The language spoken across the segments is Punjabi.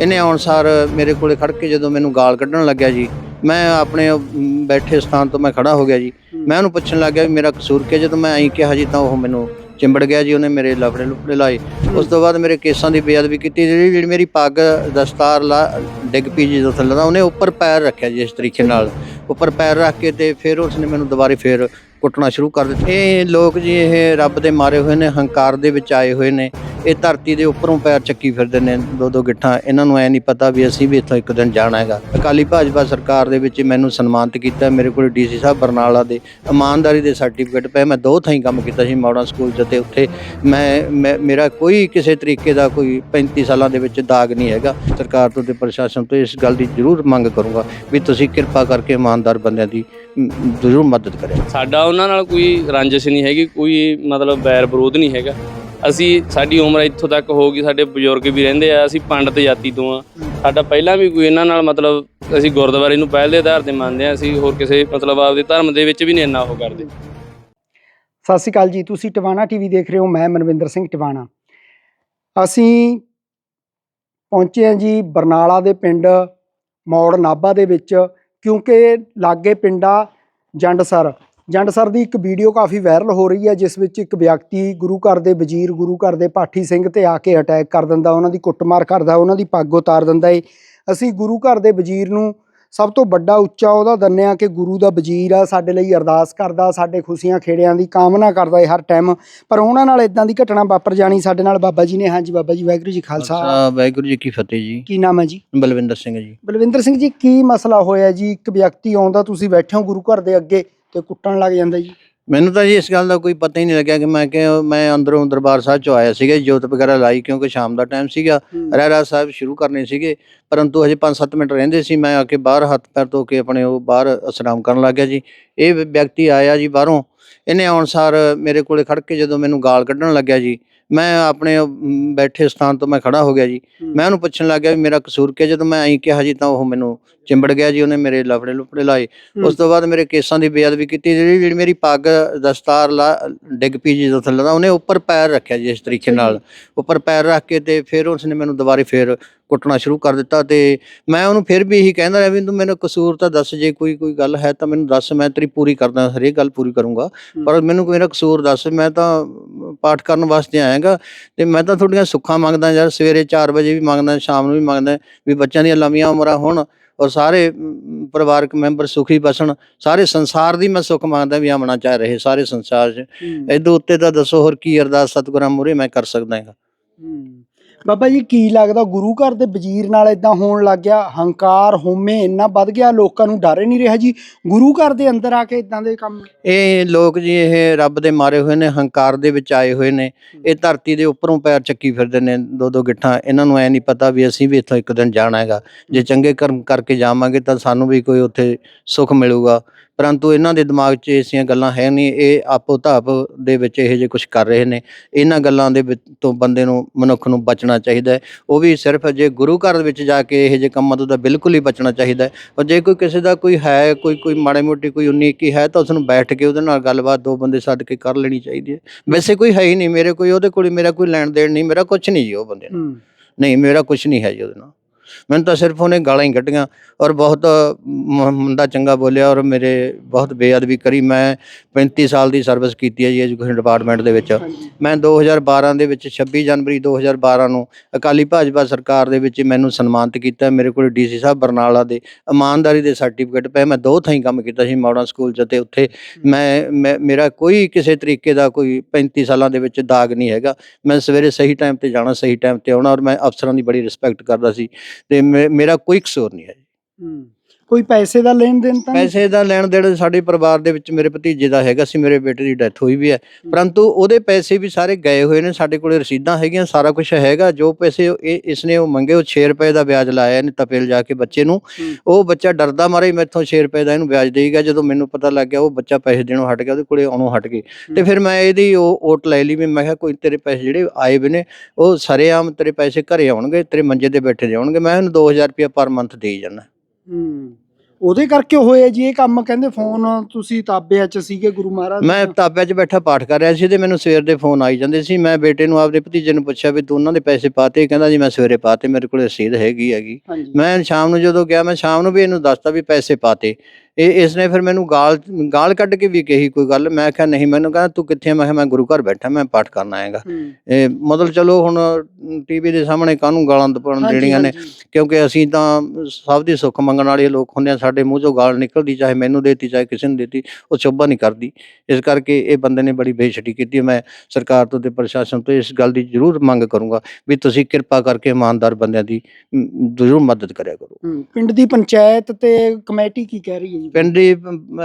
ਇਹਨੇ ਆਉਣਸਾਰ ਮੇਰੇ ਕੋਲੇ ਖੜ ਕੇ ਜਦੋਂ ਮੈਨੂੰ ਗਾਲ ਕੱਢਣ ਲੱਗਿਆ ਜੀ ਮੈਂ ਆਪਣੇ ਬੈਠੇ ਸਥਾਨ ਤੋਂ ਮੈਂ ਖੜਾ ਹੋ ਗਿਆ ਜੀ। ਮੈਂ ਉਹਨੂੰ ਪੁੱਛਣ ਲੱਗਿਆ ਵੀ ਮੇਰਾ ਕਸੂਰ ਕੀ? ਜਦੋਂ ਮੈਂ ਐਂ ਕਿਹਾ ਜੀ ਤਾਂ ਉਹ ਮੈਨੂੰ ਚਿੰਬੜ ਗਿਆ ਜੀ ਉਹਨੇ ਮੇਰੇ ਲਫੜੇ ਲੁਫੜੇ ਲਾਏ। ਉਸ ਤੋਂ ਬਾਅਦ ਮੇਰੇ ਕੇਸਾਂ ਦੀ ਬੇਅਦਬੀ ਕੀਤੀ ਜਿਹੜੀ ਜਿਹੜੀ ਮੇਰੀ ਪੱਗ ਦਸਤਾਰ ਲਾ ਡਿੱਗ ਪਈ ਜੀ ਜਦੋਂ ਥੱਲੇ ਦਾ ਉਹਨੇ ਉੱਪਰ ਪੈਰ ਰੱਖਿਆ ਜੀ ਇਸ ਤਰੀਕੇ ਨਾਲ। ਉੱਪਰ ਪੈਰ ਰੱਖ ਕੇ ਤੇ ਫਿਰ ਉਸਨੇ ਮੈਨੂੰ ਦੁਬਾਰੇ ਫਿਰ ਕੁੱਟਣਾ ਸ਼ੁਰੂ ਕਰ ਦਿੱਤਾ। ਇਹ ਲੋਕ ਜੀ ਇਹ ਰੱਬ ਦੇ ਮਾਰੇ ਹੋਏ ਨੇ ਹੰਕਾਰ ਦੇ ਵਿੱਚ ਆਏ ਹੋਏ ਨੇ। ਇਹ ਧਰਤੀ ਦੇ ਉੱਪਰੋਂ ਪੈਰ ਚੱਕੀ ਫਿਰਦੇ ਨੇ, ਦੋ ਦੋ ਗਿੱਠਾਂ, ਇਹਨਾਂ ਨੂੰ ਐ ਨਹੀਂ ਪਤਾ ਵੀ ਅਸੀਂ ਵੀ ਇੱਥੋਂ ਇੱਕ ਦਿਨ ਜਾਣਾ ਹੈਗਾ। ਅਕਾਲੀ ਭਾਜਪਾ ਸਰਕਾਰ ਦੇ ਵਿੱਚ ਮੈਨੂੰ ਸਨਮਾਨਿਤ ਕੀਤਾ, ਮੇਰੇ ਕੋਲ ਡੀਸੀ ਸਾਹਿਬ ਬਰਨਾਲਾ ਦੇ ਇਮਾਨਦਾਰੀ ਦੇ ਸਰਟੀਫਿਕੇਟ ਪਏ, ਮੈਂ ਦੋ ਥਾਈਂ ਕੰਮ ਕੀਤਾ ਸੀ ਮਾਡਰਨ ਸਕੂਲ 'ਚ ਤੇ ਉੱਥੇ ਮੈਂ, ਮੈਂ- ਮੇਰਾ ਕੋਈ ਕਿਸੇ ਤਰੀਕੇ ਦਾ ਕੋਈ 35 ਸਾਲਾਂ ਦੇ ਵਿੱਚ ਦਾਗ ਨਹੀਂ ਹੈਗਾ। ਸਰਕਾਰ ਤੋਂ ਤੇ ਪ੍ਰਸ਼ਾਸਨ ਤੋਂ ਇਸ ਗੱਲ ਦੀ ਜ਼ਰੂਰ ਮੰਗ ਕਰੂੰਗਾ ਵੀ ਤੁਸੀਂ ਕਿਰਪਾ ਕਰਕੇ ਇਮਾਨਦਾਰ ਬੰਦਿਆਂ ਦੀ ਜ਼ਰੂਰ ਮਦਦ ਕਰਿਓ। ਸਾਡਾ ਉਹਨਾਂ ਨਾਲ ਕੋਈ ਰੰਜਿਸ਼ ਨਹੀਂ ਹੈਗੀ, ਕੋਈ ਮਤਲਬ ਬੈਰ ਵਿਰੋਧ ਨਹੀਂ ਹੈਗਾ। ਅਸੀਂ ਸਾਡੀ ਉਮਰ ਇੱਥੋਂ ਤੱਕ ਹੋ ਗਈ, ਸਾਡੇ ਬਜ਼ੁਰਗ ਵੀ ਰਹਿੰਦੇ ਆ, ਅਸੀਂ ਪੰਡਤ ਜਾਤੀ ਤੋਂ ਆ। ਸਾਡਾ ਪਹਿਲਾਂ ਵੀ ਕੋਈ ਇਹਨਾਂ ਨਾਲ ਮਤਲਬ ਅਸੀਂ ਗੁਰਦੁਆਰੇ ਨੂੰ ਪਹਿਲ ਦੇ ਆਧਾਰ ਤੇ ਮੰਨਦੇ ਆ, ਅਸੀਂ ਹੋਰ ਕਿਸੇ ਮਤਲਬ ਆਪਦੇ ਧਰਮ ਦੇ ਵਿੱਚ ਵੀ ਨਹੀਂ ਇੰਨਾ ਉਹ ਕਰਦੇ। ਸਤਿ ਸ਼੍ਰੀ ਅਕਾਲ ਜੀ, ਤੁਸੀਂ ਟਿਵਾਣਾ ਟੀਵੀ ਦੇਖ ਰਹੇ ਹੋ, ਮੈਂ ਮਨਵਿੰਦਰ ਸਿੰਘ ਟਿਵਾਣਾ। ਅਸੀਂ ਪਹੁੰਚੇ ਹਾਂ ਜੀ ਬਰਨਾਲਾ ਦੇ ਪਿੰਡ ਮੌੜ ਨਾਭਾ ਦੇ ਵਿੱਚ, ਕਿਉਂਕਿ ਲਾਗੇ ਪਿੰਡਾ ਜੰਡਸਰ। ਜੰਡਸਰ ਦੀ ਇੱਕ ਵੀਡੀਓ ਕਾਫੀ ਵਾਇਰਲ ਹੋ ਰਹੀ ਹੈ ਜਿਸ ਵਿੱਚ ਇੱਕ ਵਿਅਕਤੀ ਗੁਰੂ ਘਰ ਦੇ ਵਜ਼ੀਰ ਗੁਰੂ ਘਰ ਦੇ ਪਾਠੀ ਸਿੰਘ ਤੇ ਆ ਕੇ ਅਟੈਕ ਕਰ ਦਿੰਦਾ ਉਹਨਾਂ ਦੀ ਕੁੱਟਮਾਰ ਕਰਦਾ ਉਹਨਾਂ ਦੀ ਪੱਗ ਉਤਾਰ ਦਿੰਦਾ ਏ। ਅਸੀਂ ਗੁਰੂ ਘਰ ਦੇ ਵਜ਼ੀਰ ਨੂੰ ਸਭ ਤੋਂ ਵੱਡਾ ਉੱਚਾ ਉਹਦਾ ਦੰਨਿਆ ਕਿ ਗੁਰੂ ਦਾ ਵਜ਼ੀਰ ਆ ਸਾਡੇ ਲਈ ਅਰਦਾਸ ਕਰਦਾ ਸਾਡੇ ਖੁਸ਼ੀਆਂ ਖੇੜਿਆਂ ਦੀ ਕਾਮਨਾ ਕਰਦਾ ਏ ਹਰ ਟਾਈਮ ਪਰ ਉਹਨਾਂ ਨਾਲ ਇਦਾਂ ਦੀ ਘਟਨਾ ਵਾਪਰ ਜਾਣੀ ਸਾਡੇ ਨਾਲ ਬਾਬਾ ਜੀ ਨੇ। ਹਾਂਜੀ ਬਾਬਾ ਜੀ ਵਾਹਿਗੁਰੂ ਜੀ ਖਾਲਸਾ। ਖਾਲਸਾ ਵਾਹਿਗੁਰੂ ਜੀ ਕੀ ਫਤਿਹ ਜੀ। ਕੀ ਨਾਮ ਹੈ ਜੀ? ਬਲਵਿੰਦਰ ਸਿੰਘ ਜੀ। ਬਲਵਿੰਦਰ ਸਿੰਘ ਜੀ ਕੀ ਮਸਲਾ ਹੋਇਆ ਜੀ? ਇੱਕ ਵਿਅਕਤੀ ਆਉਂਦਾ ਤੁਸੀਂ ਬੈਠੇ ਹੋ ਗੁਰੂ ਘਰ ਦੇ ਅੱਗੇ। ਤੇ ਕੁੱਟਣ ਲੱਗ ਜਾਂਦਾ ਜੀ? ਮੈਨੂੰ ਤਾਂ ਜੀ ਇਸ ਗੱਲ ਦਾ ਕੋਈ ਪਤਾ ਹੀ ਨਹੀਂ ਲੱਗਿਆ ਕਿ ਮੈਂ ਕਿ ਮੈਂ ਅੰਦਰੋਂ ਦਰਬਾਰ ਸਾਹਿਬ ਚੋਂ ਆਇਆ ਸੀਗਾ ਜੋਤ ਵਗੈਰਾ ਲਾਈ ਕਿਉਂਕਿ ਸ਼ਾਮ ਦਾ ਟਾਈਮ ਸੀਗਾ। ਰਹਿਰਾ ਸਾਹਿਬ ਸ਼ੁਰੂ ਕਰਨੇ ਸੀਗੇ ਪਰੰਤੂ ਹਜੇ 5-7 ਮਿੰਟ ਰਹਿੰਦੇ ਸੀ ਮੈਂ ਆ ਕੇ ਬਾਹਰ ਹੱਥ ਪੈਰ ਧੋ ਕੇ ਆਪਣੇ ਉਹ ਬਾਹਰ ਅਸਰਾਮ ਕਰਨ ਲੱਗ ਗਿਆ ਜੀ। ਇਹ ਵਿਅਕਤੀ ਆਇਆ ਜੀ ਬਾਹਰੋਂ ਇਹਨੇ ਆਉਣਸਾਰ ਮੇਰੇ ਕੋਲੇ ਖੜ ਕੇ ਜਦੋਂ ਮੈਨੂੰ ਗਾਲ ਕੱਢਣ ਲੱਗਿਆ ਜੀ ਮੈਂ ਆਪਣੇ ਬੈਠੇ ਸਥਾਨ ਤੋਂ ਮੈਂ ਖੜਾ ਹੋ ਗਿਆ ਜੀ। ਮੈਂ ਉਹਨੂੰ ਪੁੱਛਣ ਲੱਗ ਗਿਆ ਵੀ ਮੇਰਾ ਕਸੂਰ ਕੀ? ਜਦੋਂ ਮੈਂ ਐਂ ਕਿਹਾ ਜੀ ਤਾਂ ਉਹ ਮੈਨੂੰ ਚਿੰਬੜ ਗਿਆ ਜੀ ਉਹਨੇ ਮੇਰੇ ਲਫੜੇ ਲੁਫੜੇ ਲਾਏ। ਉਸ ਤੋਂ ਬਾਅਦ ਮੇਰੇ ਕੇਸਾਂ ਦੀ ਬੇਅਦਬੀ ਕੀਤੀ ਜਿਹੜੀ ਜਿਹੜੀ ਮੇਰੀ ਪੱਗ ਦਸਤਾਰ ਲਾ ਡਿੱਗ ਪਈ ਜੀ ਜਦੋਂ ਥੱਲੇ ਦਾ ਉਹਨੇ ਉੱਪਰ ਪੈਰ ਰੱਖਿਆ ਜੀ ਇਸ ਤਰੀਕੇ ਨਾਲ। ਉੱਪਰ ਪੈਰ ਰੱਖ ਕੇ ਤੇ ਫਿਰ ਉਸਨੇ ਮੈਨੂੰ ਦੁਬਾਰੇ ਫਿਰ ਕੁੱਟਣਾ ਸ਼ੁਰੂ ਕਰ ਦਿੱਤਾ ਤੇ ਮੈਂ ਉਹਨੂੰ ਫਿਰ ਵੀ ਇਹੀ ਕਹਿੰਦਾ ਰਿਹਾ ਵੀ ਤੂੰ ਮੈਨੂੰ ਕਸੂਰ ਤਾਂ ਦੱਸ ਜੇ ਕੋਈ ਕੋਈ ਗੱਲ ਹੈ ਤਾਂ ਮੈਨੂੰ ਦੱਸ ਮੈਂ ਤੇਰੀ ਪੂਰੀ ਕਰਦਾ ਹਰੇਕ ਗੱਲ ਪੂਰੀ ਕਰੂੰਗਾ। ਪਰ ਮੈਨੂੰ ਮੇਰਾ ਕਸੂਰ ਦੱਸ ਮੈਂ ਤਾਂ ਪਾਠ ਕਰਨ ਵਾਸਤੇ ਆਇਆਗਾ ਤੇ ਮੈਂ ਤਾਂ ਤੁਹਾਡੀਆਂ ਸੁੱਖਾਂ ਮੰਗਦਾ ਯਾਰ ਸਵੇਰੇ 4 ਵਜੇ ਵੀ ਮੰਗਦਾ ਸ਼ਾਮ ਨੂੰ ਵੀ ਮੰਗਦਾ ਵੀ ਬੱਚਿਆਂ ਦੀਆਂ ਲੰਮੀਆਂ ਉਮਰਾਂ ਹੋਣ। ਔਰ ਸਾਰੇ ਪਰਿਵਾਰਕ ਮੈਂਬਰ ਸੁਖੀ ਬਸਣ ਸਾਰੇ ਸੰਸਾਰ ਦੀ ਮੈਂ ਸੁੱਖ ਮੰਗਦਾ ਵੀ ਆਮਣਾ ਚਾਹ ਰਹੇ ਸਾਰੇ ਸੰਸਾਰ 'ਚ। ਇਹਦੇ ਉੱਤੇ ਤਾਂ ਦੱਸੋ ਹੋਰ ਕੀ ਅਰਦਾਸ ਸਤਿਗੁਰਾਂ ਮੂਹਰੇ ਮੈਂ ਕਰ ਸਕਦਾ ਹੂੰ। ਬਾਬਾ ਜੀ, ਕੀ ਲੱਗਦਾ ਗੁਰੂ ਘਰ ਦੇ ਵਜ਼ੀਰ ਨਾਲ ਇਦਾਂ ਹੋਣ ਲੱਗ ਗਿਆ? ਹੰਕਾਰ ਹੋਮੇ ਇੰਨਾ ਵੱਧ ਗਿਆ, ਲੋਕਾਂ ਨੂੰ ਡਰ ਹੀ ਨਹੀਂ ਰਿਹਾ ਜੀ। ਗੁਰੂ ਘਰ ਦੇ ਅੰਦਰ ਆ ਕੇ ਇਦਾਂ ਦੇ ਕੰਮ ਇਹ ਲੋਕ ਜੀ, ਇਹ ਰੱਬ ਦੇ ਮਾਰੇ ਹੋਏ ਨੇ, ਹੰਕਾਰ ਦੇ ਵਿੱਚ ਆਏ ਹੋਏ ਨੇ। ਇਹ ਧਰਤੀ ਦੇ ਉੱਪਰੋਂ ਪੈਰ ਚੱਕੀ ਫਿਰਦੇ ਨੇ ਦੋ ਦੋ ਗਿੱਠਾਂ। ਇਹਨਾਂ ਨੂੰ ਐ ਨਹੀਂ ਪਤਾ ਵੀ ਅਸੀਂ ਵੀ ਇੱਥੋਂ ਇੱਕ ਦਿਨ ਜਾਣਾ ਹੈਗਾ। ਜੇ ਚੰਗੇ ਕਰਮ ਕਰਕੇ ਜਾਵਾਂਗੇ ਤਾਂ ਸਾਨੂੰ ਵੀ ਕੋਈ ਉੱਥੇ ਸੁੱਖ ਮਿਲੂਗਾ। ਪਰੰਤੂ ਇਹਨਾਂ ਦੇ ਦਿਮਾਗ 'ਚ ਐਸੀਆਂ ਗੱਲਾਂ ਹੈ ਨਹੀਂ ਇਹ ਆਪੋ ਧਾਪ ਦੇ ਵਿੱਚ ਇਹ ਜੇ ਕੁਝ ਕਰ ਰਹੇ ਨੇ। ਇਹਨਾਂ ਗੱਲਾਂ ਦੇ ਤੋਂ ਬੰਦੇ ਨੂੰ ਮਨੁੱਖ ਨੂੰ ਬਚਣਾ ਚਾਹੀਦਾ ਉਹ ਵੀ ਸਿਰਫ ਜੇ ਗੁਰੂ ਘਰ ਵਿੱਚ ਜਾ ਕੇ ਇਹ ਜੇ ਕੰਮਾਂ ਤੋਂ ਤਾਂ ਬਿਲਕੁਲ ਹੀ ਬਚਣਾ ਚਾਹੀਦਾ ਔਰ ਜੇ ਕੋਈ ਕਿਸੇ ਦਾ ਕੋਈ ਹੈ ਕੋਈ ਕੋਈ ਮਾੜੇ ਮੋਟੀ ਕੋਈ 19 ਕੀ ਹੈ ਤਾਂ ਉਸ ਨੂੰ ਬੈਠ ਕੇ ਉਹਦੇ ਨਾਲ ਗੱਲਬਾਤ ਦੋ ਬੰਦੇ ਸੱਦ ਕੇ ਕਰ ਲੈਣੀ ਚਾਹੀਦੀ ਹੈ। ਵੈਸੇ ਕੋਈ ਹੈ ਹੀ ਨਹੀਂ। ਮੇਰੇ ਕੋਈ ਉਹਦੇ ਕੋਲ ਮੇਰਾ ਕੋਈ ਲੈਣ ਦੇਣ ਨਹੀਂ ਮੇਰਾ ਕੁਝ ਨਹੀਂ ਜੀ ਉਹ ਬੰਦੇ ਨਾਲ ਨਹੀਂ ਮੇਰਾ ਕੁਝ ਨਹੀਂ ਹੈ ਜੀ ਉਹਦੇ ਨਾਲ। ਮੈਨੂੰ ਤਾਂ ਸਿਰਫ ਉਹਨੇ ਗਾਲਾਂ ਹੀ ਕੱਢੀਆਂ ਔਰ ਬਹੁਤ ਮ- ਮੰਦਾ ਚੰਗਾ ਬੋਲਿਆ ਔਰ ਮੇਰੇ ਬਹੁਤ ਬੇਅਦਬੀ ਕਰੀ। ਮੈਂ 35 ਸਾਲ ਦੀ ਸਰਵਿਸ ਕੀਤੀ ਹੈ ਜੀ ਐਜੂਕੇਸ਼ਨ ਡਿਪਾਰਟਮੈਂਟ ਦੇ ਵਿੱਚ। ਮੈਂ 2012 ਦੇ ਵਿੱਚ 26 ਜਨਵਰੀ 2012 ਨੂੰ ਅਕਾਲੀ ਭਾਜਪਾ ਸਰਕਾਰ ਦੇ ਵਿੱਚ ਮੈਨੂੰ ਸਨਮਾਨਿਤ ਕੀਤਾ। ਮੇਰੇ ਕੋਲ ਡੀਸੀ ਸਾਹਿਬ ਬਰਨਾਲਾ ਦੇ ਇਮਾਨਦਾਰੀ ਦੇ ਸਰਟੀਫਿਕੇਟ ਪਏ। ਮੈਂ ਦੋ ਥਾਈਂ ਕੰਮ ਕੀਤਾ ਸੀ ਮਾਡਰਨ ਸਕੂਲ 'ਚ ਤੇ ਉੱਥੇ ਮੈਂ ਮੈਂ- ਮੇਰਾ ਕੋਈ ਕਿਸੇ ਤਰੀਕੇ ਦਾ ਕੋਈ 35 ਸਾਲਾਂ ਦੇ ਵਿੱਚ ਦਾਗ ਨਹੀਂ ਹੈਗਾ। ਮੈਂ ਸਵੇਰੇ ਸਹੀ ਟਾਈਮ ਤੇ ਜਾਣਾ ਸਹੀ ਟਾਈਮ ਤੇ ਆਉਣਾ ਔਰ ਮੈਂ ਅਫਸਰਾਂ ਦੀ ਬੜੀ ਰਿਸਪੈਕਟ ਕਰਦਾ ਸੀ। ਤੇ ਮੇਰਾ ਕੋਈ ਕਸੂਰ ਨਹੀਂ ਹੈ ਜੀ। ਕੋਈ ਪੈਸੇ ਦਾ ਲੈਣ ਦੇਣ ਤਾਂ ਨਹੀਂ? ਪੈਸੇ ਦਾ ਲੈਣ ਦੇਣ ਸਾਡੇ ਪਰਿਵਾਰ ਦੇ ਵਿੱਚ ਮੇਰੇ ਭਤੀਜੇ ਦਾ ਹੈਗਾ ਸੀ ਮੇਰੇ ਬੇਟੇ ਦੀ ਡੈਥ ਹੋਈ ਵੀ ਹੈ। ਪਰੰਤੂ ਉਹਦੇ ਪੈਸੇ ਵੀ ਸਾਰੇ ਗਏ ਹੋਏ ਨੇ ਸਾਡੇ ਕੋਲੇ ਰਸੀਦਾਂ ਹੈਗੀਆਂ ਸਾਰਾ ਕੁਝ ਹੈਗਾ ਜੋ ਪੈਸੇ ਉਹ- ਇਹ ਇਸਨੇ ਉਹ ਮੰਗੇ ਉਹ 6 ਰੁਪਏ ਦਾ ਵਿਆਜ ਲਾਇਆ ਇਹਨੇ ਤਪੇਲ ਜਾ ਕੇ ਬੱਚੇ ਨੂੰ। ਹੂੰ। ਉਹ ਬੱਚਾ ਡਰਦਾ ਮਾਰੇ ਮੈਥੋਂ 6 ਰੁਪਏ ਦਾ ਇਹਨੂੰ ਵਿਆਜ ਦੇਈਗਾ ਜਦੋਂ ਮੈਨੂੰ ਪਤਾ ਲੱਗ ਗਿਆ ਉਹ ਬੱਚਾ ਪੈਸੇ ਦੇਣੋਂ ਹਟ ਗਿਆ ਉਹਦੇ ਕੋਲੇ ਆਉਣੋਂ ਹਟ ਗਏ। ਤੇ ਫਿਰ ਮੈਂ ਇਹਦੀ ਉਹ ਓਟ ਲੈ ਲਈ ਵੀ ਮੈਂ ਕਿਹਾ ਕੋਈ ਤੇਰੇ ਪੈਸੇ ਜਿਹੜੇ ਆਏ ਵੀ ਨੇ ਉਹ ਸਰੇਆਮ ਤੇਰੇ ਪੈਸੇ ਘਰੇ ਆਉਣਗੇ ਤੇਰੇ ਮੰਜੇ ਤੇ ਬੈਠੇ ਦੇ ਆਉਣਗੇ ਮੈਂ ਉਹਨੂੰ 2000 ਰੁਪਏ ਪਰ ਮੰਥ ਦੇਈ ਜਾਂਦਾ। ਹੂੰ ਉਹਦੇ ਕਰਕੇ ਹੋਇਆ ਜੀ ਇਹ ਕੰਮ ਕਹਿੰਦੇ ਫੋਨ ਤੁਸੀਂ ਤਾਬਿਆਂ ਚ ਸੀਗੇ ਗੁਰੂ ਮਹਾਰਾਜ ਦੇ। ਮੈਂ। ਤਾਬਿਆਂ 'ਚ ਬੈਠਾ ਪਾਠ ਕਰ ਰਿਹਾ ਸੀ ਤੇ ਮੈਨੂੰ ਸਵੇਰ ਦੇ ਫੋਨ ਆਈ ਜਾਂਦੇ ਸੀ। ਮੈਂ ਬੇਟੇ ਨੂੰ ਆਪਦੇ ਭਤੀਜੇ ਨੂੰ ਪੁੱਛਿਆ ਵੀ ਤੂੰ ਉਹਨਾਂ ਦੇ ਪੈਸੇ ਪਾਤੇ? ਕਹਿੰਦਾ ਜੀ ਮੈਂ ਸਵੇਰੇ ਪਾਤੇ ਮੇਰੇ ਕੋਲ ਰਸੀਦ ਹੈਗੀ ਹੈਗੀ। ਹਾਂਜੀ। ਮੈਂ ਸ਼ਾਮ ਨੂੰ ਜਦੋਂ ਗਿਆ ਮੈਂ ਸ਼ਾਮ ਨੂੰ ਵੀ ਇਹਨੂੰ ਦੱਸਤਾ ਵੀ ਪੈਸੇ ਪਾਤੇ। ਇਹ ਇਸ ਨੇ ਫਿਰ ਮੈਨੂੰ ਗਾਲ ਗਾਲ ਕੱਢ ਕੇ ਵੀ ਕਹੀ ਕੋਈ ਗੱਲ ਮੈਂ ਕਿਹਾ ਨਹੀਂ ਮੈਨੂੰ ਕਹਿੰਦਾ ਤੂੰ ਕਿੱਥੇ? ਮੈਂ ਕਿਹਾ ਮੈਂ ਗੁਰੂ ਘਰ ਬੈਠਾ ਮੈਂ ਪਾਠ ਕਰਨ ਆਏਗਾ। ਇਹ ਮਤਲਬ ਚਲੋ ਹੁਣ ਟੀਵੀ ਦੇ ਸਾਹਮਣੇ ਕਾਹਨੂੰ ਗਾਲਾਂ ਦਪਣ ਦੇਣੀਆਂ ਨੇ। ਕਿਉਂਕਿ ਅਸੀਂ ਤਾਂ ਸਭ ਦੀ ਸੁੱਖ ਮੰਗਣ ਵਾਲੇ ਲੋਕ ਹੁੰਦੇ ਆ ਸਾਡੇ ਮੂੰਹ ਚੋਂ ਗਾਲ ਨਿਕਲਦੀ ਚਾਹੇ ਮੈਨੂੰ ਦੇਤੀ ਚਾਹੇ ਕਿਸੇ ਨੂੰ ਦੇਤੀ ਉਹ ਸ਼ੋਭਾ ਨਹੀਂ ਕਰਦੀ ਇਸ ਕਰਕੇ ਇਹ ਬੰਦੇ ਨੇ ਬੜੀ ਬੇਇੱਜ਼ਤੀ ਕੀਤੀ ਮੈਂ ਸਰਕਾਰ ਤੋਂ ਤੇ ਪ੍ਰਸ਼ਾਸਨ ਤੋਂ ਇਸ ਗੱਲ ਦੀ ਜ਼ਰੂਰ ਮੰਗ ਕਰੂੰਗਾ ਵੀ ਤੁਸੀਂ ਕਿਰਪਾ ਕਰਕੇ ਇਮਾਨਦਾਰ ਬੰਦਿਆਂ ਦੀ ਜ਼ਰੂਰ ਮਦਦ ਕਰਿਆ ਕਰੋ। ਪਿੰਡ ਦੀ ਪੰਚਾਇਤ ਤੇ ਕਮੇਟੀ ਕੀ ਕਹਿ ਰਹੀ ਹੈ ਪਿੰਡ ਦੀ ਅਮ,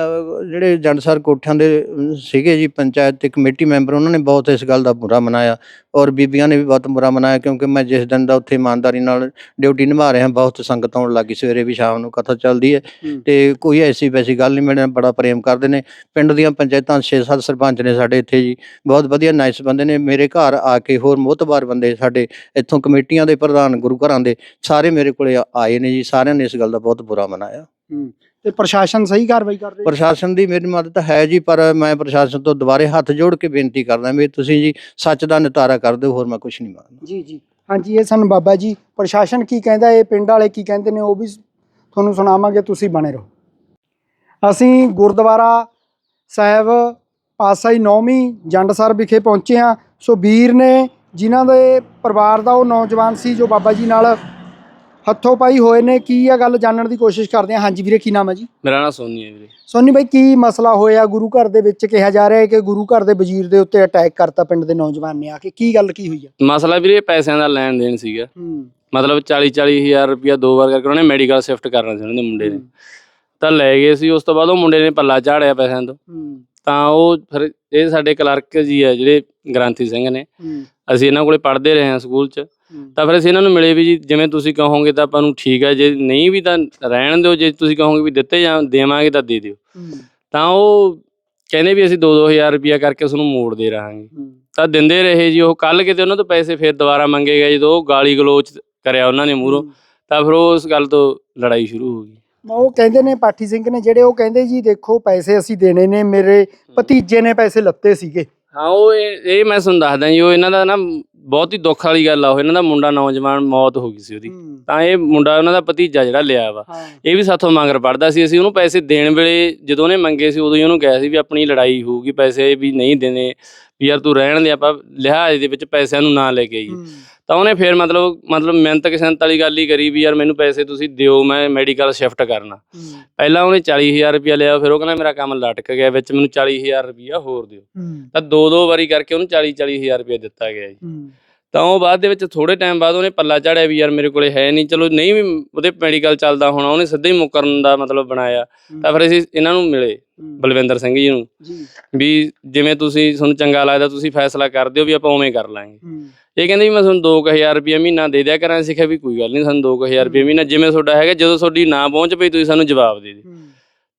ਜਿਹੜੇ ਜੰਡਸਰ ਕੋਠਿਆਂ ਦੇ ਅਮ, ਸੀਗੇ ਜੀ ਪੰਚਾਇਤ ਤੇ ਕਮੇਟੀ ਮੈਂਬਰ ਉਹਨਾਂ ਨੇ ਬਹੁਤ ਇਸ ਗੱਲ ਦਾ ਬੁਰਾ ਮਨਾਇਆ। ਔਰ ਬੀਬੀਆਂ ਨੇ ਵੀ ਬਹੁਤ ਬੁਰਾ ਮਨਾਇਆ ਕਿਉਂਕਿ ਮੈਂ ਜਿਸ ਦਿਨ ਦਾ ਉੱਥੇ ਇਮਾਨਦਾਰੀ ਨਾਲ ਡਿਊਟੀ ਨਿਭਾ ਰਿਹਾ ਬਹੁਤ ਸੰਗਤ ਆਉਣ ਲੱਗੀ। ਸਵੇਰੇ ਵੀ ਸ਼ਾਮ ਨੂੰ ਕਥਾ ਚੱਲਦੀ ਹੈ ਹੂੰ। ਤੇ ਕੋਈ ਐਸੀ ਵੈਸੀ ਗੱਲ ਨਹੀਂ ਮੇਰੇ ਨਾਲ ਬੜਾ ਪ੍ਰੇਮ ਕਰਦੇ ਨੇ। ਪਿੰਡ ਦੀਆਂ ਪੰਚਾਇਤਾਂ 6-7 ਸਰਪੰਚ ਨੇ ਸਾਡੇ ਇੱਥੇ ਜੀ। ਬਹੁਤ ਵਧੀਆ ਨਾਈਸ ਬੰਦੇ ਨੇ। ਮੇਰੇ ਘਰ ਆ ਕੇ ਹੋਰ ਮੋਤਬਾਰ ਬੰਦੇ ਸਾਡੇ ਇੱਥੋਂ ਕਮੇਟੀਆਂ ਦੇ ਪ੍ਰਧਾਨ ਗੁਰੂ ਘਰਾਂ ਦੇ ਸਾਰੇ ਮੇਰੇ ਕੋਲੇ ਆ- ਆਏ ਨੇ ਜੀ। ਸਾਰਿਆਂ ਨੇ ਇਸ ਗੱਲ ਦਾ ਬਹੁਤ ਬੁਰਾ ਮਨਾਇਆ। ਹੂੰ। ਤੇ ਪ੍ਰਸ਼ਾਸਨ ਸਹੀ ਕਾਰਵਾਈ ਕਰ ਰਿਹਾ ਪ੍ਰਸ਼ਾਸਨ ਦੀ ਮੇਰੀ ਮਦਦ ਹੈ ਜੀ ਪਰ ਮੈਂ ਪ੍ਰਸ਼ਾਸਨ ਤੋਂ ਦੁਬਾਰੇ ਹੱਥ ਜੋੜ ਕੇ ਬੇਨਤੀ ਕਰਦਾ ਵੀ ਤੁਸੀਂ ਜੀ ਸੱਚ ਦਾ ਨਿਤਾਰਾ ਕਰ ਦਿਓ ਹੋਰ ਮੈਂ ਕੁਝ ਨਹੀਂ ਮੰਗਦਾ ਜੀ ਜੀ। ਹਾਂਜੀ ਇਹ ਸਨ ਬਾਬਾ ਜੀ ਪ੍ਰਸ਼ਾਸਨ ਕੀ ਕਹਿੰਦਾ ਇਹ ਪਿੰਡ ਵਾਲੇ ਕੀ ਕਹਿੰਦੇ ਨੇ ਉਹ ਵੀ ਤੁਹਾਨੂੰ ਸੁਣਾਵਾਂਗੇ ਤੁਸੀਂ ਬਣੇ ਰਹੋ। ਅਸੀਂ ਗੁਰਦੁਆਰਾ ਸਾਹਿਬ ਪਾਸਾਈ ਨੌਵੀਂ ਜੰਡਸਰ ਵਿਖੇ ਪਹੁੰਚੇ ਹਾਂ। ਸੋ ਵੀਰ ਨੇ ਜਿਨ੍ਹਾਂ ਦੇ ਪਰਿਵਾਰ ਦਾ ਉਹ ਨੌਜਵਾਨ ਸੀ ਜੋ ਬਾਬਾ ਜੀ ਨਾਲ ਹੱਥੋਂ ਪਾਈ ਹੋਏ ਨੇ ਕੀ ਆ ਗੱਲ ਜਾਣਨ ਦੀ ਕੋਸ਼ਿਸ਼ ਕਰਦੇ ਹਾਂ ਹਾਂਜੀ ਵੀਰੇ ਕੀ ਨਾਮ ਹੈ ਜੀ? ਮੇਰਾ ਨਾਮ ਸੋਨੀ ਹੈ ਵੀਰੇ। ਸੋਨੀ ਬਾਈ ਕੀ ਮਸਲਾ ਹੋਇਆ? ਗੁਰੂ ਘਰ ਦੇ ਵਿੱਚ ਕਿਹਾ ਜਾ ਰਿਹਾ ਹੈ ਕਿ ਗੁਰੂ ਘਰ ਦੇ ਵਜ਼ੀਰ ਦੇ ਉੱਤੇ ਅਟੈਕ ਕਰਤਾ ਪਿੰਡ ਦੇ ਨੌਜਵਾਨ ਨੇ ਆ ਕੇ। ਕੀ ਗੱਲ ਕੀ ਹੋਈ ਆ ਮਸਲਾ ਵੀਰੇ ਪੈਸਿਆਂ ਦਾ ਲੈਣ ਦੇਣ ਸੀਗਾ। ਹੂੰ। ਮਤਲਬ 40 40 ਹਜ਼ਾਰ ਰੁਪਇਆ ਦੋ ਵਾਰ ਕਰਕੇ ਉਹਨੇ ਮੈਡੀਕਲ ਸ਼ਿਫਟ ਕਰਨਾ ਸੀ ਉਹਨਾਂ ਦੇ ਮੁੰਡੇ ਨੇ। ਤਾਂ ਲੈ ਗਏ ਸੀ ਉਸ ਤੋਂ ਬਾਅਦ ਉਹ ਮੁੰਡੇ ਨੇ ਪੱਲਾ ਝਾੜਿਆ ਪੈਸਿਆਂ ਤੋਂ। ਹੂੰ। ਤਾਂ ਉਹ ਫਿਰ ਇਹ ਸਾਡੇ ਕਲਰਕ ਜੀ ਆ ਜਿਹੜੇ ਗ੍ਰਾਂਥੀ ਸਿੰਘ ਨੇ ਅਸੀਂ ਇਹਨਾਂ ਕੋਲੇ ਪੜ੍ਹਦੇ ਰਹੇ ਹਾਂ ਸਕੂਲ 'ਚ। ਤਾਂ ਫਿਰ ਅਸੀਂ ਇਹਨਾਂ ਨੂੰ ਮਿਲੇ ਵੀ ਜੀ ਜਿਵੇਂ ਤੁਸੀਂ ਕਹੋਗੇ ਤਾਂ ਆਪਾਂ ਨੂੰ ਠੀਕ ਹੈ ਜੇ ਨਹੀਂ ਵੀ ਤਾਂ ਰਹਿਣ ਦਿਓ ਜੇ ਤੁਸੀਂ ਕਹੋਗੇ ਵੀ ਦਿੱਤੇ ਜਾਂ ਦੇਵਾਂਗੇ ਤਾਂ ਦੇ ਦਿਓ। ਤਾਂ ਉਹ ਕਹਿੰਦੇ ਵੀ ਅਸੀਂ 2-2000 ਰੁਪਇਆ ਕਰਕੇ ਉਸ ਨੂੰ ਮੋੜ ਦੇ ਰਹਾਂਗੇ ਤਾਂ ਦਿੰਦੇ ਰਹੇ ਜੀ ਉਹ ਕੱਲ ਕਿਤੇ ਉਹਨਾਂ ਤੋਂ ਪੈਸੇ ਫਿਰ ਦੁਬਾਰਾ ਮੰਗੇ ਗਏ ਜਦੋਂ ਉਹ ਗਾਲੀ ਗਲੋਚ ਕਰਿਆ ਉਹਨਾਂ ਨੇ ਮੂਹਰੋਂ। ਤਾਂ ਫਿਰ ਉਸ ਗੱਲ ਤੋਂ ਲੜਾਈ ਸ਼ੁਰੂ ਹੋ ਗਈ। ਉਹ ਕਹਿੰਦੇ ਨੇ ਪਾਠੀ ਸਿੰਘ ਨੇ ਜਿਹੜੇ ਉਹ ਕਹਿੰਦੇ ਜੀ ਦੇਖੋ ਪੈਸੇ ਅਸੀਂ ਦੇਣੇ ਨੇ ਮੇਰੇ ਭਤੀਜੇ ਨੇ ਪੈਸੇ ਲੱਤੇ ਸੀਗੇ। ਹਾਂ ਉਹ ਇਹ ਇਹ ਮੈਂ ਤੁਹਾਨੂੰ ਦੱਸਦਾ ਜੀ ਉਹ ਇਹਨਾਂ ਦਾ ਨਾ ਬਹੁਤ ਹੀ ਦੁੱਖ ਵਾਲੀ ਗੱਲ ਆ ਉਹ ਇਹਨਾਂ ਦਾ ਮੁੰਡਾ ਨੌਜਵਾਨ ਮੌਤ ਹੋ ਗਈ ਸੀ ਉਹਦੀ। ਤਾਂ ਇਹ ਮੁੰਡਾ ਉਹਨਾਂ ਦਾ ਭਤੀਜਾ ਜਿਹੜਾ ਲਿਆ ਵਾ। ਹਾਂ। ਇਹ ਵੀ ਸਾਥੋਂ ਮੰਗਰ ਪੜਦਾ ਸੀ ਅਸੀਂ ਉਹਨੂੰ ਪੈਸੇ ਦੇਣ ਵੇਲੇ ਜਦੋਂ ਉਹਨੇ ਮੰਗੇ ਸੀ ਉਦੋਂ ਹੀ ਉਹਨੂੰ ਕਿਹਾ ਸੀ ਵੀ ਆਪਣੀ ਲੜਾਈ ਹੋਊਗੀ ਪੈਸੇ ਵੀ ਨਹੀਂ ਦੇਣੇ ਵੀ ਯਾਰ ਤੂੰ ਰਹਿਣ ਦੇ ਆਪਾਂ ਲਿਹਾਜ਼ ਦੇ ਵਿੱਚ ਪੈਸਿਆਂ ਨੂੰ ਨਾ ਲੈ ਕੇ ਆਈ ਹੂੰ, ਤਾਂ ਉਹਨੇ ਫਿਰ ਮਤਲਬ ਮਤਲਬ ਮਿਹਨਤ ਕਿਸੰਤ ਵਾਲੀ ਗੱਲ ਹੀ ਕਰੀ ਵੀ ਯਾਰ ਮੈਨੂੰ ਪੈਸੇ ਤੁਸੀਂ ਦਿਓ ਮੈਂ ਮੈਡੀਕਲ ਸ਼ਿਫਟ ਕਰਨਾ। ਪਹਿਲਾਂ ਉਹਨੇ 40000 ਰੁਪਇਆ ਲਿਆ ਫਿਰ ਉਹ ਕਹਿੰਦਾ ਮੇਰਾ ਕੰਮ ਲਟਕ ਗਿਆ ਵਿੱਚ ਮੈਨੂੰ 40000 ਰੁਪਇਆ ਹੋਰ ਦਿਓ। ਤਾਂ ਦੋ ਦੋ ਵਾਰੀ ਕਰਕੇ ਉਹਨੂੰ 40 40000 ਰੁਪਇਆ ਦਿੱਤਾ ਗਿਆ ਜੀ। ਤਾਂ ਉਹ ਬਾਅਦ ਦੇ ਵਿੱਚ ਥੋੜੇ ਟਾਈਮ ਬਾਅਦ ਉਹਨੇ ਪੱਲਾ ਝਾੜਿਆ ਵੀ ਯਾਰ ਮੇਰੇ ਕੋਲੇ ਹੈ ਨਹੀਂ ਚਲੋ ਨਹੀਂ ਵੀ ਉਹਦੇ ਮੈਡੀਕਲ ਚੱਲਦਾ ਹੋਣਾ ਉਹਨੇ ਸਿੱਧਾ ਹੀ ਮੁਕਰਨ ਦਾ ਮਤਲਬ ਬਣਾਇਆ। ਤਾਂ ਫਿਰ ਅਸੀਂ ਇਹਨਾਂ ਨੂੰ ਮਿਲੇ ਬਲਵਿੰਦਰ ਸਿੰਘ ਜੀ ਨੂੰ। ਵੀ ਜਿਵੇਂ ਤੁਸੀਂ ਤੁਹਾਨੂੰ ਚੰਗਾ ਲੱਗਦਾ ਤੁਸੀਂ ਫੈਸਲਾ ਕਰ ਦਿਓ ਵੀ ਆਪਾਂ ਉਵੇਂ ਕਰ ਲਾਂਗੇ। ਇਹ ਕਹਿੰਦੇ ਵੀ ਮੈਂ ਤੁਹਾਨੂੰ 2000 ਰੁਪਏ ਮਹੀਨਾ ਦੇ ਦਿਆ ਕਰਾਂ ਸਿੱਖਿਆ ਵੀ ਕੋਈ ਗੱਲ ਨਹੀਂ ਸਾਨੂੰ 2000 ਰੁਪਏ ਮਹੀਨਾ ਜਿਵੇਂ ਤੁਹਾਡਾ ਹੈਗਾ ਜਦੋਂ ਤੁਹਾਡੀ ਨਾ ਪਹੁੰਚ ਪਈ ਤੁਸੀਂ ਸਾਨੂੰ ਜਵਾਬ ਦੇ ਦਿਓ।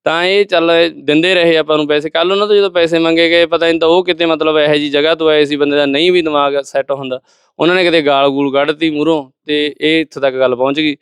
ਤਾਂ ਇਹ ਚੱਲ ਦਿੰਦੇ ਰਹੇ ਆਪਾਂ ਨੂੰ ਪੈਸੇ। ਕੱਲ ਉਹਨਾਂ ਤੋਂ ਜਦੋਂ ਪੈਸੇ ਮੰਗੇ ਗਏ ਪਤਾ ਨਹੀਂ ਤਾਂ ਉਹ ਕਿਤੇ ਮਤਲਬ ਇਹੋ ਜੀ ਜਗ੍ਹਾ ਤੋਂ ਆਏ ਸੀ ਬੰਦੇ ਦਾ ਨਹੀਂ ਵੀ ਦਿਮਾਗ ਸੈੱਟ ਹੁੰਦਾ ਉਹਨਾਂ ਨੇ ਕਿਤੇ ਗਾਲ ਗੂਲ ਕੱਢਤੀ ਮੂਹਰੋਂ ਤੇ ਇਹ ਇੱਥੇ ਤੱਕ ਗੱਲ ਪਹੁੰਚ ਗਈ।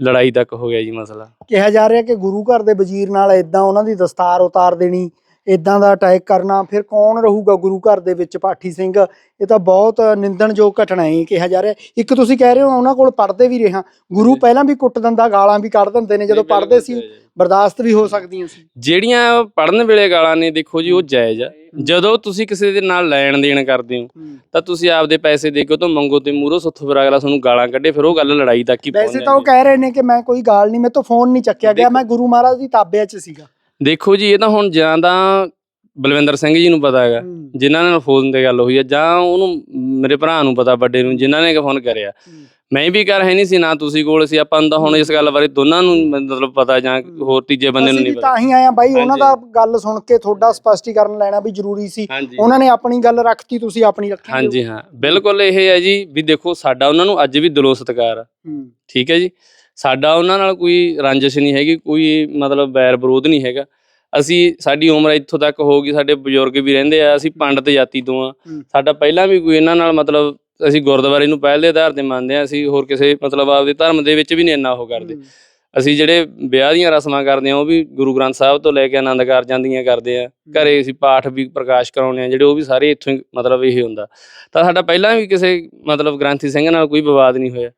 ਲੜਾਈ ਤੱਕ ਹੋ ਗਿਆ ਜੀ ਮਸਲਾ। ਕਿਹਾ ਜਾ ਰਿਹਾ ਕਿ ਗੁਰੂ ਘਰ ਦੇ ਵਜ਼ੀਰ ਨਾਲ ਇਦਾਂ ਉਹਨਾਂ ਦੀ ਦਸਤਾਰ ਉਤਾਰ ਦੇਣੀ ਇਦਾਂ ਦਾ ਅਟੈਕ ਕਰਨਾ ਫਿਰ ਕੌਣ ਰਹੂਗਾ ਗੁਰੂ ਘਰ ਦੇ ਵਿੱਚ ਪਾਠੀ ਸਿੰਘ? ਇਹ ਤਾਂ ਬਹੁਤ ਨਿੰਦਣਯੋਗ ਘਟਨਾ ਹੈ ਕਿਹਾ ਜਾ ਰਿਹਾ ਇੱਕ ਤੁਸੀਂ ਕਹਿ ਰਹੇ ਹੋ ਉਹਨਾਂ ਕੋਲ ਪੜਦੇ ਵੀ ਰਿਹਾ ਗੁਰੂ ਪਹਿਲਾਂ ਵੀ ਕੁੱਟ ਦਿੰਦਾ ਗਾਲਾਂ ਵੀ ਕੱਢ ਦਿੰਦੇ ਨੇ ਜਦੋਂ ਪੜਦੇ ਸੀ ਬਰਦਾਸ਼ਤ ਵੀ ਹੋ ਸਕਦੀਆਂ ਸੀ। ਜਿਹੜੀਆਂ ਪੜਨ ਵੇਲੇ ਗਾਲਾਂ ਨੇ ਦੇਖੋ ਜੀ ਉਹ ਜਾਇਜ਼ ਆ। ਜਦੋਂ ਤੁਸੀਂ ਕਿਸੇ ਦੇ ਨਾਲ ਲੈਣ ਦੇਣ ਕਰਦੇ ਹੋ ਤਾਂ ਤੁਸੀਂ ਆਪਦੇ ਪੈਸੇ ਦੇ ਕੇ ਉਹ ਤੋਂ ਮੰਗੋ ਤੇ ਮੂਹਰੋਂ ਸੁੱਥ ਫਿਰ ਅਗਲਾ ਤੁਹਾਨੂੰ ਗਾਲਾਂ ਕੱਢੇ ਫਿਰ ਉਹ ਗੱਲ ਲੜਾਈ ਤੱਕ ਹੀ ਪਹੁੰਚ ਵੈਸੇ ਤਾਂ ਉਹ। ਕਹਿ ਰਹੇ ਨੇ ਕਿ ਮੈਂ ਕੋਈ ਗਾਲ ਨਹੀਂ ਮੇਰੇ ਤੋਂ ਫੋਨ ਨਹੀਂ ਚੱਕਿਆ ਗਿਆ ਮੈਂ ਗੁਰੂ ਮਹਾਰਾਜ ਦੀ ਤਾਬਿਆਂ 'ਚ ਸੀਗਾ। ਦੇਖੋ ਜੀ ਇਹ ਤਾਂ ਹੁਣ ਜਾਂ ਤਾਂ ਬਲਵਿੰਦਰ ਸਿੰਘ ਜੀ ਨੂੰ ਪਤਾ ਹੈਗਾ ਜਿਨ੍ਹਾਂ ਨਾਲ ਫੋਨ ਤੇ ਗੱਲ ਹੋਈ ਹੈ ਜਾਂ ਉਹਨੂੰ ਮੇਰੇ ਭਰਾ ਨੂੰ ਪਤਾ ਵੱਡੇ ਨੂੰ ਜਿਨ੍ਹਾਂ ਨੇ ਫੋਨ ਕਰਿਆ। ਮੈਂ ਵੀ ਕਰ ਹੈ ਨਹੀਂ ਸੀ ਨਾ ਤੁਸੀਂ ਕੋਲ ਸੀ ਆਪਾਂ ਨੂੰ ਤਾਂ ਹੁਣ ਇਸ ਗੱਲ ਬਾਰੇ ਦੋਨਾਂ ਨੂੰ ਮਤਲਬ ਪਤਾ ਜਾਂ ਹੋਰ ਤੀਜੇ ਬੰਦੇ ਨੂੰ ਨਹੀਂ ਪਤਾ। ਤਾਂ ਹੀ ਆਏ ਆ ਬਾਈ ਉਹਨਾਂ। ਦਾ ਗੱਲ ਸੁਣ ਕੇ ਤੁਹਾਡਾ ਸਪਸ਼ਟੀਕਰਨ ਲੈਣਾ ਵੀ ਜ਼ਰੂਰੀ ਸੀ। ਉਹਨਾਂ ਨੇ ਆਪਣੀ ਗੱਲ ਰੱਖਤੀ ਤੁਸੀਂ ਆਪਣੀ ਰੱਖੀ ਹਾਂਜੀ ਹਾਂ। ਬਿਲਕੁਲ ਇਹ ਹੈ ਜੀ ਵੀ ਦੇਖੋ ਸਾਡਾ ਉਹਨਾਂ ਨੂੰ ਅੱਜ ਵੀ ਦਿਲੋਂ ਸਤਿਕਾਰ ਠੀਕ ਹੈ ਜੀ? ਸਾਡਾ ਉਹਨਾਂ ਨਾਲ ਕੋਈ ਰੰਜਿਸ਼ ਨਹੀਂ ਹੈਗੀ ਕੋਈ ਮਤਲਬ ਬੈਰ ਵਿਰੋਧ ਨਹੀਂ ਹੈਗਾ। ਅਸੀਂ ਸਾਡੀ ਉਮਰ ਇੱਥੋਂ ਤੱਕ ਹੋ ਗਈ ਸਾਡੇ ਬਜ਼ੁਰਗ ਵੀ ਰਹਿੰਦੇ ਆ ਅਸੀਂ ਪੰਡਤ ਜਾਤੀ ਤੋਂ ਆ। ਸਾਡਾ ਪਹਿਲਾਂ ਵੀ ਕੋਈ ਇਹਨਾਂ ਨਾਲ ਮਤਲਬ ਅਸੀਂ ਗੁਰਦੁਆਰੇ ਨੂੰ ਪਹਿਲ ਦੇ ਆਧਾਰ ਤੇ ਮੰਨਦੇ ਆ ਅਸੀਂ ਹੋਰ ਕਿਸੇ ਮਤਲਬ ਆਪਦੇ ਧਰਮ ਦੇ ਵਿੱਚ ਵੀ ਨਹੀਂ ਇੰਨਾ ਉਹ ਕਰਦੇ। ਅਸੀਂ ਜਿਹੜੇ ਵਿਆਹ ਦੀਆਂ ਰਸਮਾਂ ਕਰਦੇ ਆ ਉਹ ਵੀ ਗੁਰੂ ਗ੍ਰੰਥ ਸਾਹਿਬ ਤੋਂ ਲੈ ਕੇ ਆਨੰਦ ਕਾਰਜਾਂ ਦੀਆਂ ਕਰਦੇ ਆ ਘਰੇ ਅਸੀਂ ਪਾਠ ਵੀ ਪ੍ਰਕਾਸ਼ ਕਰਾਉਂਦੇ ਆ ਜਿਹੜੇ ਉਹ ਵੀ ਸਾਰੇ ਇੱਥੋਂ ਹੀ ਮਤਲਬ ਇਹ ਹੁੰਦਾ। ਤਾਂ ਸਾਡਾ ਪਹਿਲਾਂ ਵੀ ਕਿਸੇ ਮਤਲਬ ਗ੍ਰੰਥੀ ਸਿੰਘ ਨਾਲ ਕੋਈ ਵਿਵਾਦ ਨਹੀਂ ਹੋਇਆ।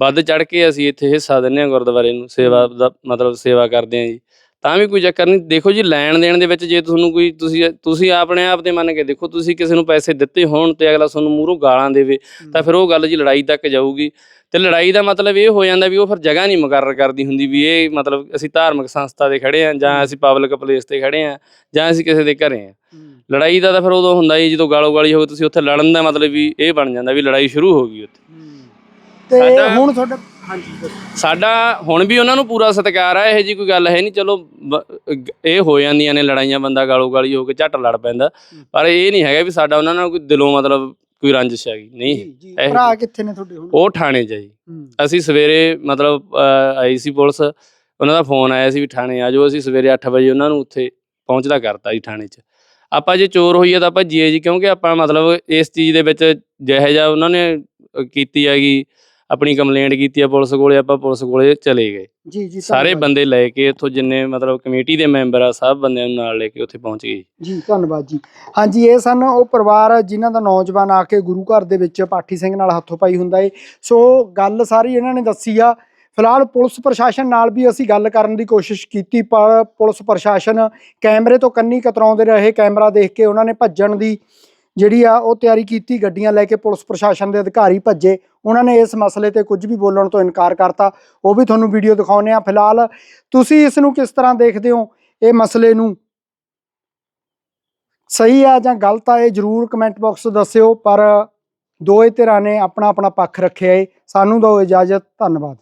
ਵੱਧ ਚੜ ਕੇ ਅਸੀਂ ਇੱਥੇ ਹਿੱਸਾ ਦਿੰਦੇ ਆ ਗੁਰਦੁਆਰੇ ਨੂੰ ਸੇਵਾ ਦਾ ਮਤਲਬ ਸੇਵਾ ਕਰਦੇ ਆ ਜੀ। ਤਾਂ ਵੀ ਕੋਈ ਚੱਕਰ ਨਹੀਂ। ਦੇਖੋ ਜੀ ਲੈਣ ਦੇਣ ਦੇ ਵਿੱਚ ਜੇ ਤੁਹਾਨੂੰ ਕੋਈ ਤੁਸੀਂ ਤੁਸੀਂ ਆਪਣੇ ਆਪ ਤੇ ਮੰਨ ਕੇ ਦੇਖੋ ਤੁਸੀਂ ਕਿਸੇ ਨੂੰ ਪੈਸੇ ਦਿੱਤੇ ਹੋਣ ਤੇ ਅਗਲਾ ਤੁਹਾਨੂੰ ਮੂਹਰੋਂ ਗਾਲਾਂ ਦੇਵੇ ਤਾਂ ਫਿਰ ਉਹ ਗੱਲ ਜੀ ਲੜਾਈ ਤੱਕ ਜਾਊਗੀ। ਤੇ ਲੜਾਈ ਦਾ ਮਤਲਬ ਇਹ ਹੋ ਜਾਂਦਾ ਵੀ ਉਹ ਫਿਰ ਜਗ੍ਹਾ ਨਹੀਂ ਮੁਕਰਰ ਕਰਦੀ ਹੁੰਦੀ ਵੀ ਇਹ ਮਤਲਬ ਅਸੀਂ ਧਾਰਮਿਕ ਸੰਸਥਾ ਦੇ ਖੜੇ ਆ ਜਾਂ ਅਸੀਂ ਪਬਲਿਕ ਪਲੇਸ ਤੇ ਖੜੇ ਆ ਜਾਂ ਅਸੀਂ ਕਿਸੇ ਦੇ ਘਰੇ ਆ ਲੜਾਈ ਦਾ ਤਾਂ ਫਿਰ ਉਦੋਂ ਹੁੰਦਾ ਜੀ ਜਦੋਂ ਗਾਲੋ ਗਾਲੀ ਹੋਵੇ ਤੁਸੀਂ ਉੱਥੇ ਲੜਨ ਦਾ ਮਤਲਬ ਵੀ ਇਹ ਬਣ ਜਾਂਦਾ ਵੀ ਲੜਾਈ ਸ਼ੁਰੂ ਹੋ ਗਈ ਉੱਥੇ। ਤੇ ਸਾਡਾ- ਹੁਣ ਤੁਹਾਡਾ। ਸਾਡਾ ਹੁਣ ਵੀ ਉਹਨਾਂ ਨੂੰ ਪੂਰਾ ਸਤਿਕਾਰ ਆ ਇਹੋ ਜੀ ਕੋਈ ਗੱਲ ਹੈ ਨਹੀਂ ਚਲੋ ਬ- ਇਹ ਹੋ ਜਾਂਦੀਆਂ ਨੇ ਲੜਾਈਆਂ ਬੰਦਾ ਗਾਲੋ ਗਾਲੀ ਹੋ ਕੇ ਝੱਟ ਲੜ ਪੈਂਦਾ ਪਰ ਇਹ ਨਹੀਂ ਹੈਗਾ ਵੀ ਸਾਡਾ ਉਹਨਾਂ ਨਾਲ ਕੋਈ ਦਿਲੋਂ ਮਤਲਬ ਕੋਈ ਰੰਜਿਸ਼ ਹੈਗੀ ਨਹੀਂ। ਜੀ ਇਹ- ਭਰਾ ਕਿੱਥੇ ਨੇ ਤੁਹਾਡੇ ਹੁਣ? ਉਹ ਥਾਣੇ 'ਚ ਆ ਜੀ। ਹੂੰ, ਅਸੀਂ ਸਵੇਰੇ ਮਤਲਬ ਅਹ, ਆਈ ਸੀ ਪੁਲਿਸ ਉਹਨਾਂ ਦਾ ਫੋਨ ਆਇਆ ਸੀ ਵੀ ਥਾਣੇ ਆ ਜਾਓ ਅਸੀਂ ਸਵੇਰੇ 8 ਵਜੇ ਉਹਨਾਂ ਨੂੰ ਉੱਥੇ ਪਹੁੰਚਦਾ ਕਰਤਾ ਜੀ ਥਾਣੇ 'ਚ। ਆਪਾਂ ਜੇ ਚੋਰ ਹੋਈਏ ਤਾਂ ਆਪਾਂ ਜੀਏ ਜੀ ਕਿਉਂਕਿ ਆਪਾਂ ਮਤਲਬ ਇਸ ਚੀਜ਼ ਦੇ ਵਿੱਚ ਜਿਹੋ ਜਿਹਾ ਉਹਨਾਂ ਨੇ ਅਹ, ਕੀਤੀ ਹੈਗੀ ਆਪਣੀ ਕੰਪਲੇਂਟ ਕੀਤੀ ਆ ਪੁਲਿਸ ਕੋਲੇ ਆਪਾਂ ਪੁਲਿਸ ਕੋਲੇ ਚਲੇ ਗਏ। ਜੀ ਜੀ ਸਾਰੇ। ਬੰਦੇ ਲੈ ਕੇ ਇੱਥੋਂ ਜਿੰਨੇ ਮਤਲਬ ਕਮੇਟੀ ਦੇ ਮੈਂਬਰ ਆ ਸਭ ਬੰਦਿਆਂ ਨੂੰ ਨਾਲ ਲੈ ਕੇ ਉੱਥੇ ਪਹੁੰਚ ਗਏ। ਜੀ ਧੰਨਵਾਦ ਜੀ। ਹਾਂਜੀ ਇਹ ਸਨ ਉਹ ਪਰਿਵਾਰ ਜਿਨ੍ਹਾਂ ਦਾ ਨੌਜਵਾਨ ਆ ਕੇ ਗੁਰੂ ਘਰ ਦੇ ਵਿੱਚ ਪਾਠੀ ਸਿੰਘ ਨਾਲ ਹੱਥੋਂ ਪਾਈ ਹੁੰਦਾ ਏ। ਸੋ ਗੱਲ ਸਾਰੀ ਇਹਨਾਂ ਨੇ ਦੱਸੀ ਆ। ਫਿਲਹਾਲ ਪੁਲਿਸ ਪ੍ਰਸ਼ਾਸਨ ਨਾਲ ਵੀ ਅਸੀਂ ਗੱਲ ਕਰਨ ਦੀ ਕੋਸ਼ਿਸ਼ ਕੀਤੀ ਪਰ ਪੁਲਿਸ ਪ੍ਰਸ਼ਾਸਨ ਕੈਮਰੇ ਤੋਂ ਕੰਨੀ ਕਤਰਾਉਂਦੇ ਰਹੇ। ਕੈਮਰਾ ਦੇਖ ਕੇ ਉਹਨਾਂ ਨੇ ਭੱਜਣ ਦੀ ਜਿਹੜੀ ਆ ਉਹ ਤਿਆਰੀ ਕੀਤੀ। ਗੱਡੀਆਂ ਲੈ ਕੇ ਪੁਲਿਸ ਪ੍ਰਸ਼ਾਸਨ ਦੇ ਅਧਿਕਾਰੀ ਭੱਜੇ। ਉਹਨਾਂ ਨੇ ਇਸ ਮਸਲੇ ਤੇ ਕੁਝ ਵੀ ਬੋਲਣ ਤੋਂ ਇਨਕਾਰ ਕਰਤਾ। ਉਹ ਵੀ ਤੁਹਾਨੂੰ ਵੀਡੀਓ ਦਿਖਾਉਨੇ ਆ ਫਿਲਹਾਲ। ਤੁਸੀਂ ਇਸ ਨੂੰ ਕਿਸ ਤਰ੍ਹਾਂ ਦੇਖਦੇ ਹੋ? ਇਹ ਮਸਲੇ ਨੂੰ ਸਹੀ ਆ ਜਾਂ ਗਲਤ ਆ ਇਹ ਜਰੂਰ ਕਮੈਂਟ ਬਾਕਸ ਦੱਸਿਓ। ਪਰ ਦੋਏ ਧਿਰਾਂ ਨੇ ਆਪਣਾ ਆਪਣਾ ਪੱਖ ਰੱਖਿਆ ਏ। ਸਾਨੂੰ ਦਿਓ ਇਜਾਜ਼ਤ। ਧੰਨਵਾਦ।